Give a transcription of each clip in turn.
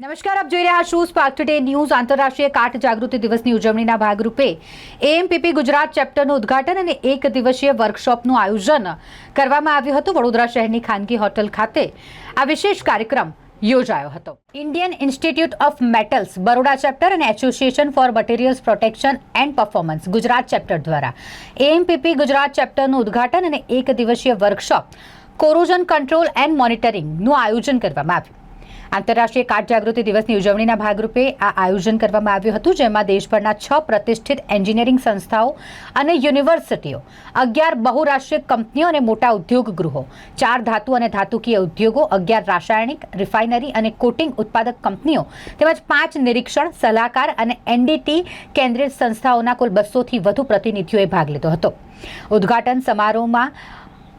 નમસ્કાર આપ જોઈ રહ્યા છો સ્પાર્ક ટુડે ન્યૂઝ આંતરરાષ્ટ્રીય કાટ જાગૃતિ દિવસની ઉજવણીના ભાગરૂપે એએમપીપી ગુજરાત ચેપ્ટરનું ઉદ્ઘાટન અને એક દિવસીય વર્કશોપનું આયોજન કરવામાં આવ્યું હતું વડોદરા શહેરની ખાનગી હોટલ ખાતે આ વિશેષ કાર્યક્રમ યોજાયો હતો Indian institute of metals Baroda chapter અને association for materials protection and performance Gujarat chapter દ્વારા એએમપીપી ગુજરાત ચેપ્ટરનું ઉદ્ઘાટન અને એક દિવસીય વર્કશોપ કોરોઝન કંટ્રોલ એન્ડ મોનિટરિંગનું આયોજન કરવામાં આવ્યું આંતરરાષ્ટ્રીય કાટ જાગૃતિ દિવસની ઉજવણીના ભાગરૂપે આ આયોજન કરવામાં આવ્યું હતું જેમાં દેશભરના છ પ્રતિષ્ઠિત એન્જિનિયરિંગ સંસ્થાઓ અને યુનિવર્સિટીઓ અગિયાર બહુરાષ્ટ્રીય કંપનીઓ અને મોટા ઉદ્યોગ ગૃહો ચાર ધાતુ અને ધાતુકીય ઉદ્યોગો અગિયાર રાસાયણિક રિફાઇનરી અને કોટિંગ ઉત્પાદક કંપનીઓ તેમજ પાંચ નિરીક્ષણ સલાહકાર અને એનડીટી કેન્દ્રિત સંસ્થાઓના કુલ બસોથી વધુ પ્રતિનિધિઓએ ભાગ લીધો હતો ઉદ્ઘાટન સમારોહમાં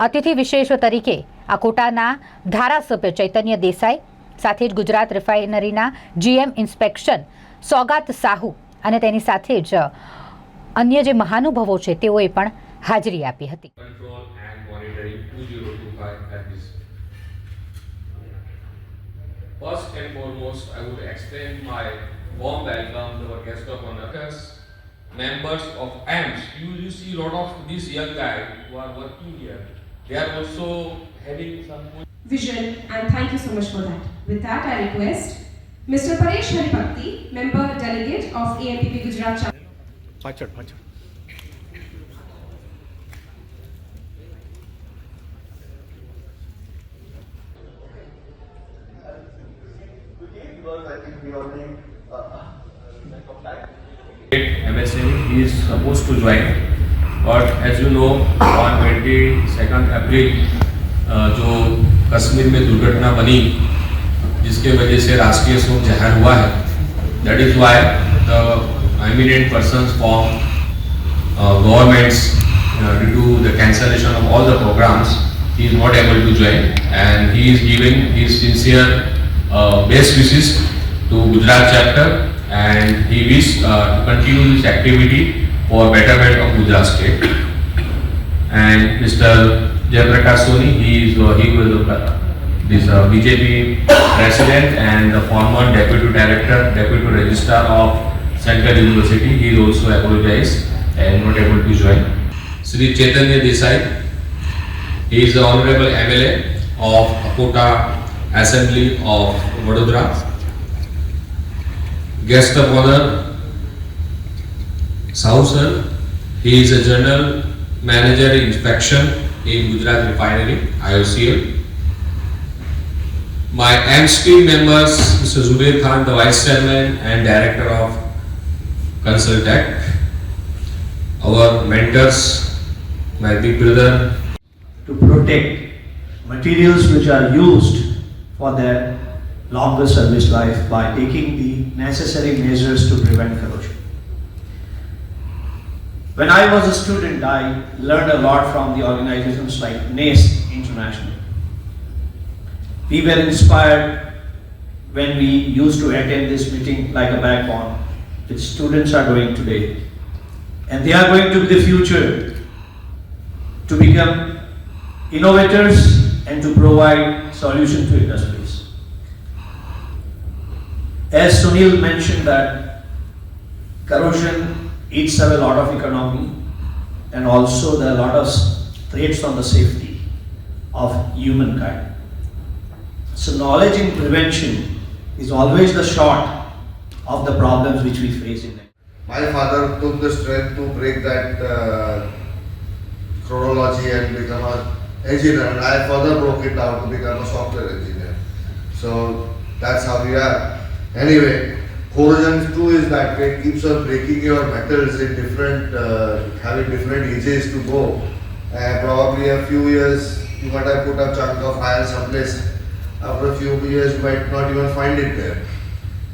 અતિથિ વિશેષ તરીકે આ કોટાના ધારાસભ્ય ચૈતન્ય દેસાઈ સાથે જ ગુજરાત રિફાઇનરીના જીએમ ઇન્સ્પેક્શન સોગાત સાહુ અને તેની સાથે જ અન્ય જે મહાનુભવો છે તેઓએ પણ હાજરી આપી હતી First and foremost, I would extend my warm welcome to our guest of honor, members of AMS. You, you see a lot of these young guys who are working here. They are also having some vision, and thank you so much for that. With that, I request Mr. Paresh Haripakti, Member Delegate of AMPP Gujarat Chapter. Pachar, Pachar. MSN he is supposed to join but as you know on 22nd April जो कश्मीर में दुर्घटना बनी जिसके वजह से राष्ट्रीय शोक जाहिर हुआ है that is why the eminent persons from uh, governments the cancellation of all the programmes he the programs, able to not able to join and he is giving his sincere uh, best wishes to Gujarat chapter and he wishes uh, to continue his activity for betterment of Gujarat state. And Mr. Jayaprakash Soni, he this uh, BJP president and the former deputy director, deputy registrar of Central University. He also apologized and not able to join. Sri Chaitanya Desai, he is the honorable MLA of Kota Assembly of Vadodara. Guest of honor, Sahu sir, he is a general manager inspection in Gujarat Refinery, IOCL. My AMS members, Mr. Zubir Khan, the Vice Chairman and Director of Consultech, our mentors, my big brother. To protect materials which are used for their longer service life by taking the necessary measures to prevent corrosion. When I was a student, I learned a lot from the organizations like NACE International we were inspired when we used to attend this meeting like a backbone, which students are doing today. And they are going to the future to become innovators and to provide solutions to industries. As Sunil mentioned that corrosion eats up a lot of economy and also there are a lot of threats on the safety of humankind. So, knowledge in prevention is always the short of the problems which we face in life. My father took the strength to break that uh, chronology and become an engineer, and I further broke it down to become a software engineer. So that's how we are. Anyway, corrosion too is that way, keeps on breaking your metals in different, uh, having different ages to go. And probably a few years, you might have put a chunk of iron someplace after a few years you might not even find it there.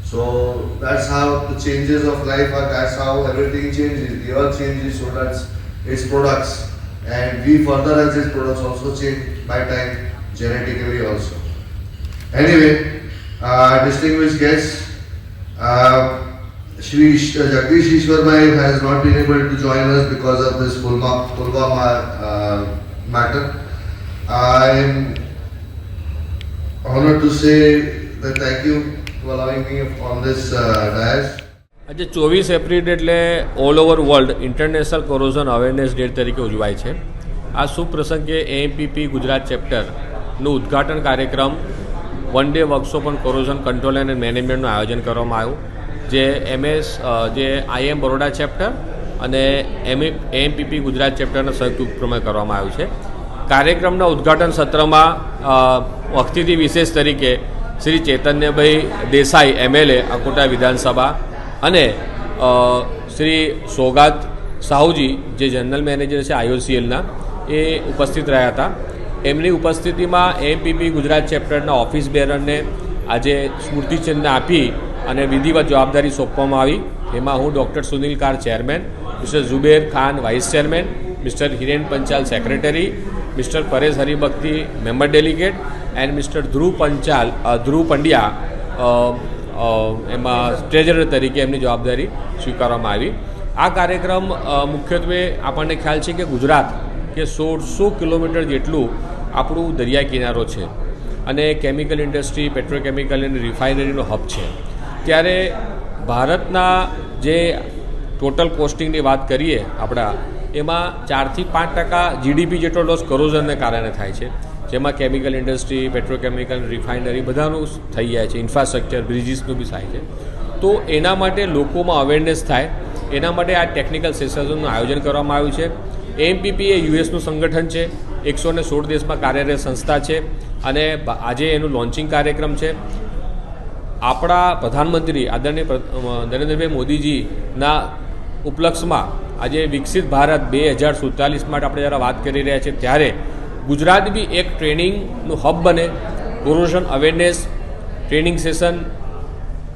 So that's how the changes of life are, that's how everything changes. The earth changes, so does its products. And we further as its products also change by time genetically also. Anyway, uh, distinguished guests, uh, Shri Jagdish Ishwarbai has not been able to join us because of this Pulma, Pulwama uh, matter. Uh, I am honored to say that thank uh, આજે ચોવીસ April એટલે all over world international corrosion awareness day તરીકે ઉજવાય છે આ શુભ પ્રસંગે એએમપીપી ગુજરાત ચેપ્ટરનું ઉદ્ઘાટન કાર્યક્રમ one day workshop on corrosion control and મેનેજમેન્ટનું આયોજન કરવામાં આવ્યું જે એમએસ જે આઈએમ બરોડા ચેપ્ટર અને એમ એએમપીપી ગુજરાત ચેપ્ટરના સંયુક્ત ઉપક્રમે કરવામાં આવ્યું છે કાર્યક્રમના ઉદ્ઘાટન સત્રમાં અતિથિ વિશેષ તરીકે શ્રી ચૈતન્યભાઈ દેસાઈ એમએલએ અકોટા વિધાનસભા અને શ્રી સોગાત સાહુજી જે જનરલ મેનેજર છે આઈઓસીએલના એ ઉપસ્થિત રહ્યા હતા એમની ઉપસ્થિતિમાં એમપીપી ગુજરાત ચેપ્ટરના ઓફિસ બેરરને આજે સ્મૃતિચિહ્ન આપી અને વિધિવત જવાબદારી સોંપવામાં આવી એમાં હું doctor Sunil Kar chairman mister Zuber Khan vice chairman mister Hiren Panchal secretary mister Paresh Haribhakti member delegate, and mister Dhruv Panchal Dhruv Pandya એમાં ટ્રેઝરર તરીકે એમની જવાબદારી સ્વીકારવામાં આવી આ કાર્યક્રમ મુખ્યત્વે આપણને ખ્યાલ છે કે ગુજરાત કે સોળસો કિલોમીટર જેટલું આપણું દરિયા કિનારો છે અને કેમિકલ ઇન્ડસ્ટ્રી પેટ્રોકેમિકલ અને રિફાઇનરીનો હબ છે ત્યારે ભારતના જે ટોટલ કોસ્ટિંગની વાત કરીએ આપણા એમાં ચારથી પાંચ ટકા જીડીપી જેટલો લોસ કરોઝનને કારણે થાય છે જેમાં કેમિકલ ઇન્ડસ્ટ્રી પેટ્રોકેમિકલ રિફાઇનરી બધાનું થઈ જાય છે ઇન્ફ્રાસ્ટ્રક્ચર બ્રિજીસનું બી થાય છે તો એના માટે લોકોમાં અવેરનેસ થાય એના માટે આ ટેકનિકલ સેશન્સનું આયોજન કરવામાં આવ્યું છે એમપીપી એ યુએસનું સંગઠન છે એકસો ને સોળ દેશમાં કાર્યરત સંસ્થા છે અને આજે એનું લોન્ચિંગ કાર્યક્રમ છે આપણા પ્રધાનમંત્રી આદરણીય નરેન્દ્રભાઈ મોદીજીના ઉપલક્ષમાં આજે વિકસિત ભારત બે હજાર સુડતાલીસ માટે આપણે જ્યારે વાત કરી રહ્યા છીએ ત્યારે ગુજરાત બી એક ટ્રેનિંગનું હબ બને corrosion awareness training session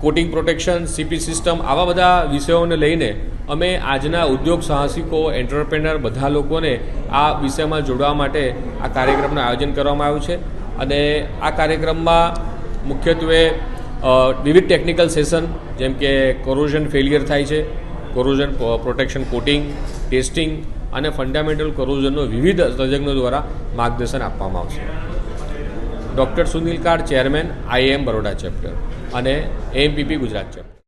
coating protection CP system આવા બધા વિષયોને લઈને અમે આજના ઉદ્યોગ સાહસિકો એન્ટરપ્રેનર બધા લોકોને આ વિષયમાં જોડવા માટે આ કાર્યક્રમનું આયોજન કરવામાં આવ્યું છે અને આ કાર્યક્રમમાં મુખ્યત્વે વિવિધ ટેકનિકલ સેશન જેમ કે કોરોઝન ફેલિયર થાય છે કોરોઝન પ્રોટેક્શન કોટિંગ ટેસ્ટિંગ અને ફંડામેન્ટલ કોરોઝનનો વિવિધ તજજ્ઞો દ્વારા માર્ગદર્શન આપવામાં આવશે doctor Sunil Kar chairman IM Baroda chapter અને એમપીપી ગુજરાત ચેપ્ટર